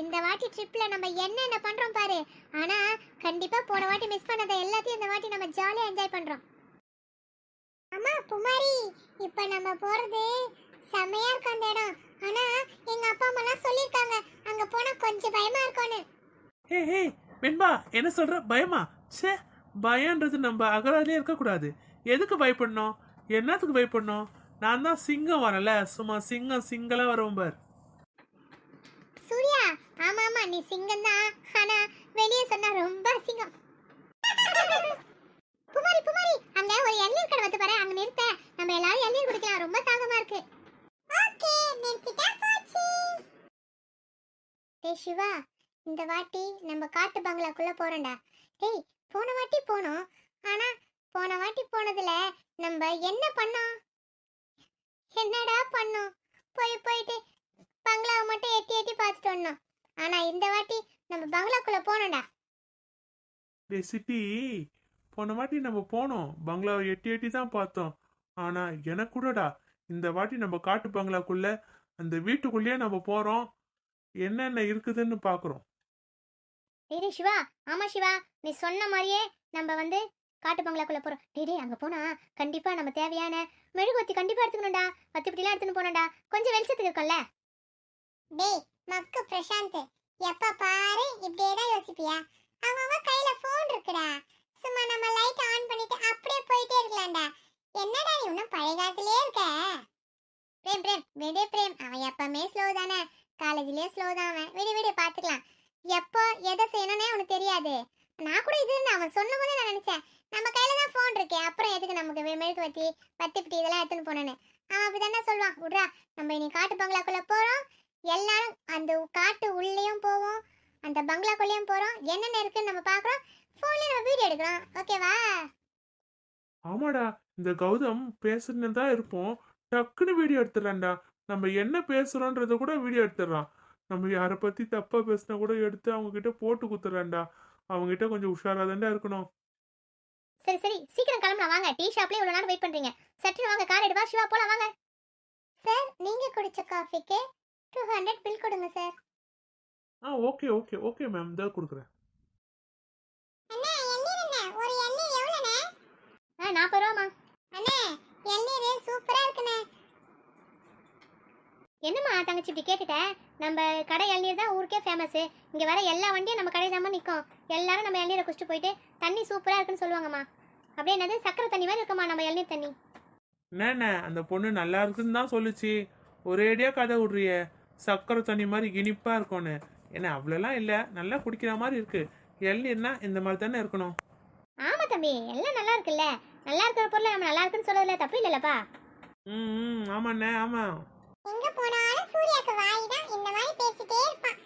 இந்த வாட்டி ட்ரிப்ல நம்ம என்னென்ன பண்றோம் பாரு. ஆனா கண்டிப்பா போன வாட்டி மிஸ் பண்ணத எல்லாத்தையும் இந்த வாட்டி நம்ம ஜாலியா என்ஜாய் பண்றோம். அம்மா புமாரி. இப்ப நம்ம போறது செமையா இருக்கும் அந்த இடம். ஆனா எங்க அப்பா அம்மா எல்லாம் சொல்லிருக்காங்க அங்க போனா கொஞ்சம் பயமா இருக்கும்னு. ஏய் ஏய் மென்பா என்ன சொல்ற? பயமா? சே பயன்றது நம்ம அகராதிலே இருக்கக்கூடாது. எதுக்கு பயப்படணும்? என்னத்துக்கு பயப்படணும்? நான் தான் சிங்கம் வரல. சும்மா சிங்கம் சிங்கலா வருவோம் பார். சூர்யா ஆமா ஆமா நீ சிங்கம் தான். ஆனா வெளியே சொன்னா ரொம்ப சிங்கம். புமாரி புமாரி அங்க ஒரு இளநீர் கடை வந்து பாரு அங்க நிறுத்த. நம்ம எல்லாரும் இளநீர் குடிக்கலாம். ரொம்ப தாகமா இருக்கு. ஓகே நிறுத்திட்டா போச்சு. டேய் சிவா இந்த வாட்டி நம்ம காட்டு பங்களாக்குள்ள போறோம்டா. டேய் போன வாட்டி போனோம். ஆனா போன வாட்டி போனதுல நம்ம என்ன பண்ணோம்? என்னடா பண்ணோம்? போய் போயிட்டு பங்களாவை மட்டும் எட்டி எட்டி பார்த்துட்டு வந்தோம். ஆனா இந்த வாட்டி நம்ம பங்களாக்குள்ள போனோம்டா. டே சிட்டி போன வாட்டி நம்ம போனோம். பங்களாவை எட்டி எட்டி தான் பார்த்தோம். ஆனா எனக்கு கூடடா இந்த வாட்டி நம்ம காட்டு பங்களாக்குள்ள அந்த வீட்டுக்குள்ளேயே நம்ம போறோம். என்னென்ன இருக்குதுன்னு பாக்குறோம். டேய் டேய் சிவா ஆமா சிவா நீ சொன்ன மாதிரியே நம்ம வந்து காட்டு பங்களாக்குள்ள போறோம். டேய் டேய் அங்க போனா கண்டிப்பா நம்ம தேவையான மெழுகுவத்தி கண்டிப்பா எடுத்துக்கணும்டா. வத்திப்பட்டிலாம் எடுத்துன்னு போனோம்டா கொஞ்சம் வெளிச்சத்துக்கு இருக்கும்ல. டேய் மக்கு பிரசாந்த் எப்ப பாரு இப்படியே தான் யோசிப்பியா? அவன் கையில போன் இருக்குடா. சும்மா நம்ம லைட் ஆன் பண்ணிட்டு அப்படியே போயிட்டே இருக்கலாம்டா. என்னடா நீ இன்னும் பழைய காலத்திலே இருக்க? பிரேம் பிரேம் விடு பிரேம் அவன் எப்பவுமே ஸ்லோ தானே. காலேஜ்லயே ஸ்லோ தான் அவன். விடு விடு பார்த்துக்கலாம் எப்போ எதை செய்யணும்னே அவனுக்கு தெரியாது. நான் கூட இது அவன் சொல்லும் போதே நான் நினைச்சேன். நம்ம கையில தான் ஃபோன் இருக்கே. அப்புறம் எதுக்கு நமக்கு வெ- மெழுகு வத்தி வத்திப்பிட்டி இதெல்லாம் எடுத்துன்னு போனேன்னு அவன் அப்படிதானே சொல்லுவான். விட்றா நம்ம இனி காட்டு பங்களாக்குள்ள போறோம். எல்லாரும் அந்த காட்டு உள்ளேயும் போவோம். அந்த பங்களாக்குள்ளேயும் போறோம். என்னென்ன இருக்குன்னு நம்ம பார்க்குறோம் ஃபோன்லயே நம்ம வீடியோ எடுக்கிறோம். ஓகேவா ஆமாடா. இந்த கௌதம் பேசுன்னு தான் இருப்போம். டக்குன்னு வீடியோ எடுத்துடுறான்டா. நம்ம என்ன பேசுறோன்றத கூட வீடியோ எடுத்துடுறான். நம்ம யாரை பத்தி தப்பா பேசினா கூட எடுத்து அவங்க கிட்ட போட்டு குத்துறான்டா. அவங்க கிட்ட கொஞ்சம் உஷாரா இருக்கணும். சரி சரி. சீக்கிரம் கிளம்பலாம் வாங்க. டீ ஷாப்லயே இவ்வளவு நேரம் வெயிட் பண்றீங்க. சட்டுன்னு வாங்க கார் எடுவா சிவா போலாம் வாங்க. சார் நீங்க குடிச்ச காஃபிக்கு டூ ஹண்ட்ரட் பில் கொடுங்க சார். ஆ ஓகே ஓகே ஓகே மேம் தான் கொடுக்குறேன். என்னம்மா தங்கச்சி இப்படி கேட்டுட்ட? நம்ம கடை இளநீர் தான் ஊருக்கே ஃபேமஸ் இங்க வர எல்லா வண்டியும் நம்ம கடை தான் நிற்கும் எல்லாரும் நம்ம இளநீரை குடிச்சிட்டு போயிட்டு தண்ணி சூப்பரா இருக்குன்னு சொல்லுவாங்கம்மா. அப்படியே என்னது? சக்கரை தண்ணி மாதிரி இருக்குமா நம்ம இளநீர் தண்ணி. என்னண்ணே அந்த பொண்ணு நல்லா இருக்குன்னு தான் சொல்லுச்சு. ஒரேடியா கதை விட்றிய. சக்கரை தண்ணி மாதிரி இனிப்பா இருக்கும்னு. என்ன அவ்வளோலாம் இல்லை. நல்லா குடிக்கிற மாதிரி இருக்கு. இளநீர்னா இந்த மாதிரி தானே இருக்கணும். ஆமா தம்பி எல்லாம் நல்லா இருக்குல்ல. நல்லா இருக்கிற பொருளை நம்ம நல்லா இருக்குன்னு சொல்றதுல தப்பு இல்லைல்லப்பா. ம் ம். ஆமாண்ணே ஆமாம். சூர்யாக்கு வாய் தான். இந்த மாதிரி பேசிட்டே இருப்பான்.